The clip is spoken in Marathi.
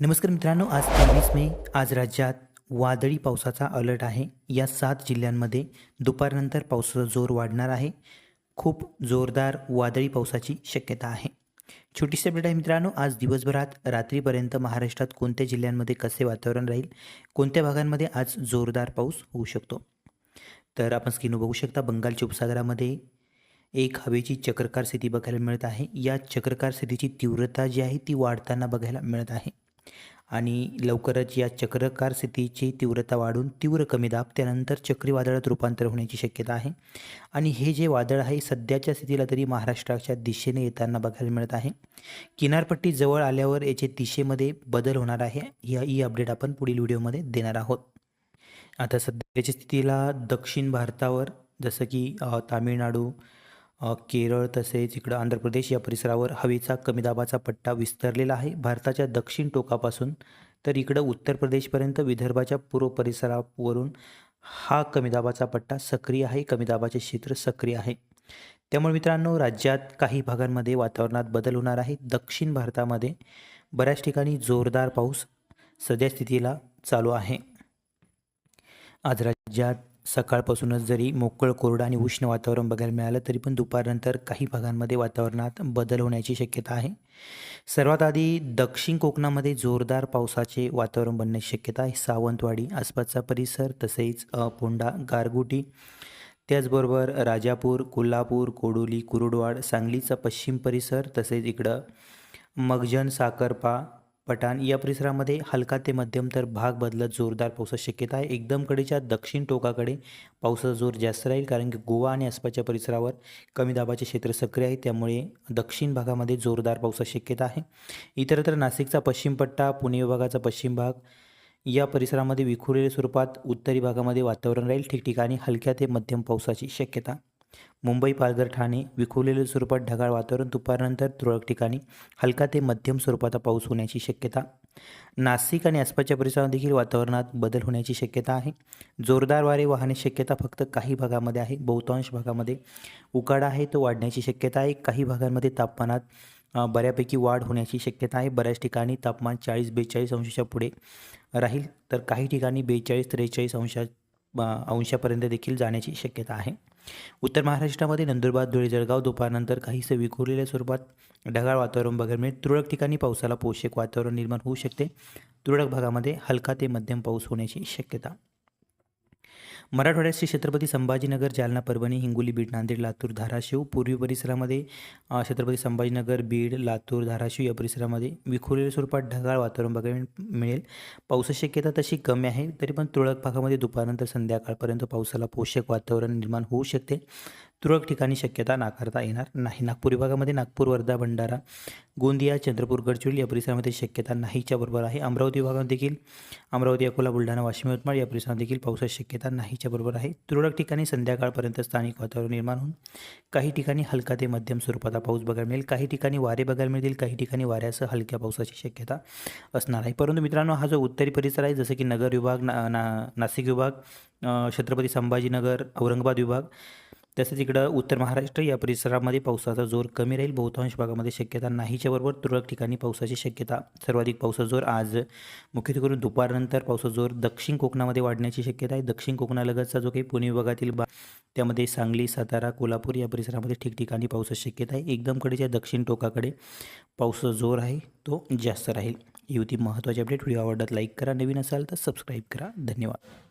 नमस्कार मित्रांनो आज तेवीस मे आज राज्यात वादळी पावसाचा अलर्ट आहे. या सात जिल्ह्यांमध्ये दुपारनंतर पावसाचा जोर वाढणार आहे. खूप जोरदार वादळी पावसाची शक्यता आहे. छोटीशी अपडेट आहे मित्रांनो आज दिवसभरात रात्रीपर्यंत महाराष्ट्रात कोणत्या जिल्ह्यांमध्ये कसे वातावरण राहील? कोणत्या भागांमध्ये आज जोरदार पाऊस होऊ शकतो? तर आपण स्क्रीनवर बघू शकता बंगालच्या उपसागरामध्ये एक हवेची चक्रकार स्थिती बघायला मिळत आहे. या चक्रकार स्थितीची तीव्रता जी आहे ती वाढताना बघायला मिळत आहे. आणि लवकरच या चक्रकार स्थितीची तीव्रता वाढून तीव्र कमी दाब त्यानंतर चक्रीवादळात रूपांतर होण्याची शक्यता आहे. आणि हे जे वादळ आहे सध्याच्या स्थितीला तरी महाराष्ट्राच्या दिशेने येताना बघायला मिळत आहे. किनारपट्टी जवळ आल्यावर याचे दिशेमध्ये बदल होणार आहे. या ही अपडेट आपण पुढील व्हिडिओमध्ये देणार आहोत. आता सध्याच्या स्थितीला दक्षिण भारतावर जसं की तामिळनाडू केरळ तसेच इकडं आंध्र प्रदेश या परिसरावर हवेचा कमी दाबाचा पट्टा विस्तारलेला आहे. भारताच्या दक्षिण टोकापासून तर इकडं उत्तर प्रदेशपर्यंत विदर्भाच्या पूर्व परिसरावरून हा कमी दाबाचा पट्टा सक्रिय आहे. कमी दाबाचे क्षेत्र सक्रिय आहे. त्यामुळे मित्रांनो राज्यात काही भागांमध्ये वातावरणात बदल होणार आहे. दक्षिण भारतामध्ये बऱ्याच ठिकाणी जोरदार पाऊस सध्या स्थितीला चालू आहे. आज राज्यात सकाळपासूनच जरी मोकळ कोरडं आणि उष्ण वातावरण बघायला मिळालं तरी पण दुपारनंतर काही भागांमध्ये वातावरणात बदल होण्याची शक्यता आहे. सर्वात आधी दक्षिण कोकणामध्ये जोरदार पावसाचे वातावरण बनण्याची शक्यता आहे. सावंतवाडी आसपासचा परिसर तसेच पोंडा गारगुटी त्याचबरोबर राजापूर कोल्हापूर कोडोली कुरुडवाड सांगलीचा पश्चिम परिसर तसेच इकडं मगजन साकरपा पठाण या परिसरामध्ये हलका ते मध्यम तर भाग बदलत जोरदार पावसाची शक्यता आहे. एकदम कडेच्या दक्षिण टोकाकडे पावसाचा जोर जास्त राहील कारण की गोवा आणि आसपासच्या परिसरावर कमी दाबाचे क्षेत्र सक्रिय आहे. त्यामुळे दक्षिण भागामध्ये जोरदार पावसाची शक्यता आहे. इतरत्र नाशिकचा पश्चिम पट्टा पुणे विभागाचा पश्चिम भाग या परिसरामध्ये विखुरलेल्या स्वरूपात उत्तरी भागामध्ये वातावरण राहील. ठिकठिकाणी हलक्या ते मध्यम पावसाची शक्यता मुंबई पालघर ठाणे विखुरलेल्या स्वरूपात ढगाळ वातावरण दुपारनंतर तुरळक ठिकाणी हलका ते मध्यम स्वरूपाचा पाऊस होण्याची शक्यता. नाशिक आणि आसपासच्या परिसरात देखील वातावरणात बदल होण्याची शक्यता आहे. जोरदार वारे वाहण्याची शक्यता फक्त काही भागामध्ये आहे. बहुतांश भागामध्ये उकाडा आहे तो वाढण्याची शक्यता आहे. काही भागांमध्ये तापमानात बऱ्यापैकी वाढ होण्याची शक्यता आहे. बऱ्याच ठिकाणी तापमान चाळीस बेचाळीस अंशाच्या पुढे राहील तर काही ठिकाणी बेचाळीस त्रेचाळीस अंशा अंशापर्यंत देखील जाण्याची शक्यता आहे. उत्तर महाराष्ट्रामध्ये नंदुरबार धुळे जळगाव दुपारनंतर काहीसे विखुरलेल्या स्वरूपात ढगाळ वातावरण बघायला मिळेल. तुरळक ठिकाणी पावसाला पोषक वातावरण निर्माण होऊ शकते. तुरळक भागामध्ये हलका ते मध्यम पाऊस होण्याची शक्यता मराठवाड्याचे छत्रपती संभाजीनगर जालना परभणी हिंगोली बीड नांदेड लातूर धाराशिव पूर्वी परिसरामध्ये छत्रपती संभाजीनगर बीड लातूर धाराशिव या परिसरामध्ये विखुरलेल्या स्वरूपात ढगाळ वातावरण बघायला मिळेल. पावसाची शक्यता तशी कमी आहे तरी पण तुरळक भागामध्ये दुपारनंतर संध्याकाळपर्यंत पावसाला पोषक वातावरण निर्माण होऊ शकते. तुरळक ठिकाणी शक्यता नाकारता येणार नाही. नागपूर विभागामध्ये नागपूर वर्धा भंडारा गोंदिया चंद्रपूर गडचिरोली या परिसरामध्ये शक्यता नाहीच्या बरोबर आहे. अमरावती विभागात देखील अमरावती अकोला बुलढाणा वाशिम यवतमाळ या परिसरात देखील पावसाची शक्यता नाहीच्या बरोबर आहे. तुरळक ठिकाणी संध्याकाळपर्यंत स्थानिक वातावरण निर्माण होऊन काही ठिकाणी हलका ते मध्यम स्वरूपाचा पाऊस बघायला मिळेल. काही ठिकाणी वारे बघायला मिळतील काही ठिकाणी वाऱ्यासह हलक्या पावसाची शक्यता असणार आहे. परंतु मित्रांनो हा जो उत्तरी परिसर आहे जसं की नगर विभाग ना ना नाशिक विभाग छत्रपती संभाजीनगर औरंगाबाद विभाग तसेच इकडं उत्तर महाराष्ट्र या परिसरामध्ये पावसाचा जोर कमी राहील. बहुतांश भागामध्ये शक्यता नाहीच्या बरोबर तुरळक ठिकाणी पावसाची शक्यता. सर्वाधिक पावसाचा जोर आज मुख्यत्वे करून दुपारनंतर पावसाचा जोर दक्षिण कोकणामध्ये वाढण्याची शक्यता आहे. दक्षिण कोकणालगतचा जो काही पुणे विभागातील बा त्यामध्ये सांगली सातारा कोल्हापूर या परिसरामध्ये ठिकठिकाणी पावसाची शक्यता आहे. एकदम कडेच्या दक्षिण टोकाकडे पावसाचा जोर आहे तो जास्त राहील. ही होती महत्त्वाची अपडेट. व्हिडिओ आवडत लाईक करा. नवीन असाल तर सबस्क्राईब करा. धन्यवाद.